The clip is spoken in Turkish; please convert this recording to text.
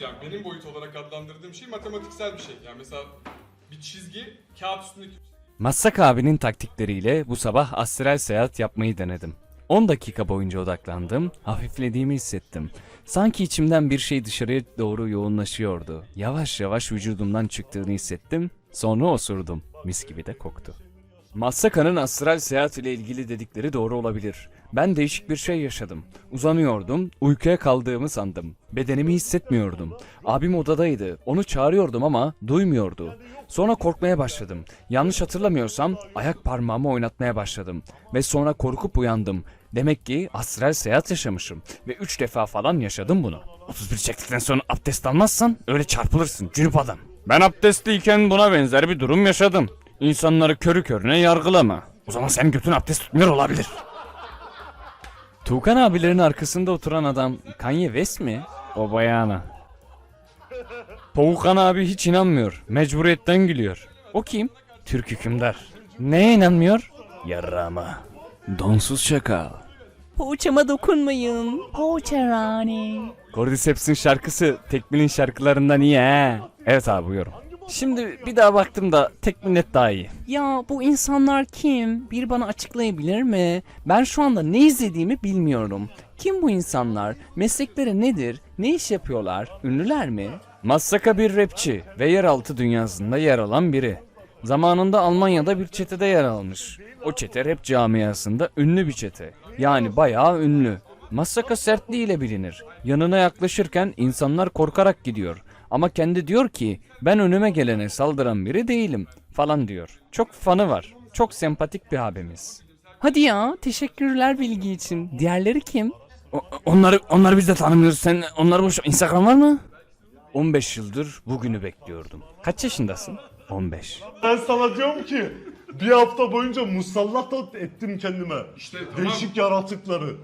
yani benim boyut olarak adlandırdığım şey matematiksel bir şey. Yani mesela bir çizgi kağıt üstündeki Massak abinin taktikleriyle bu sabah astral seyahat yapmayı denedim. 10 dakika boyunca odaklandım, hafiflediğimi hissettim. Sanki içimden bir şey dışarıya doğru yoğunlaşıyordu. Yavaş yavaş vücudumdan çıktığını hissettim, sonra osurdum. Mis gibi de koktu. Massaka'nın astral seyahat ile ilgili dedikleri doğru olabilir. Ben değişik bir şey yaşadım. Uzanıyordum, uykuya kaldığımı sandım. Bedenimi hissetmiyordum. Abim odadaydı. Onu çağırıyordum ama duymuyordu. Sonra korkmaya başladım. Yanlış hatırlamıyorsam ayak parmağımı oynatmaya başladım. Ve sonra korkup uyandım. Demek ki astral seyahat yaşamışım. Ve 3 defa falan yaşadım bunu. 31 çektikten sonra abdest almazsan öyle çarpılırsın cünüp adam. Ben abdestliyken buna benzer bir durum yaşadım. İnsanları körü körüne yargılama. O zaman senin götün abdest tutmuyor olabilir. Tuğkan abilerin arkasında oturan adam Kanye West mi? O bayana. Tuğkan abi hiç inanmıyor. Mecburiyetten gülüyor. O kim? Türk hükümdar. Neye inanmıyor? Yarrama. Donsuz şakal. Poğaçama dokunmayın. Poğaçarani. Cordyceps'in şarkısı Tekmil'in şarkılarından iyi he. Evet abi buyurun. Şimdi bir daha baktım da Tekmil net daha iyi. Ya bu insanlar kim? Bir bana açıklayabilir mi? Ben şu anda ne izlediğimi bilmiyorum. Kim bu insanlar? Meslekleri nedir? Ne iş yapıyorlar? Ünlüler mi? Massaka bir rapçi ve yeraltı dünyasında yer alan biri. Zamanında Almanya'da bir çetede yer almış. O çete rap camiasında ünlü bir çete. Yani bayağı ünlü. Massaka sertliğiyle bilinir. Yanına yaklaşırken insanlar korkarak gidiyor. Ama kendi diyor ki ben önüme gelene saldıran biri değilim falan diyor. Çok fanı var. Çok sempatik bir abimiz. Hadi ya, teşekkürler bilgi için. Diğerleri kim? O- onları onları biz de tanımıyoruz. Sen onları boş Instagram var mı? 15 yıldır bugünü bekliyordum. Kaç yaşındasın? 15. Ben sana diyorum ki bir hafta boyunca musallat ettim kendime. İşte tamam. Değişik yaratıkları.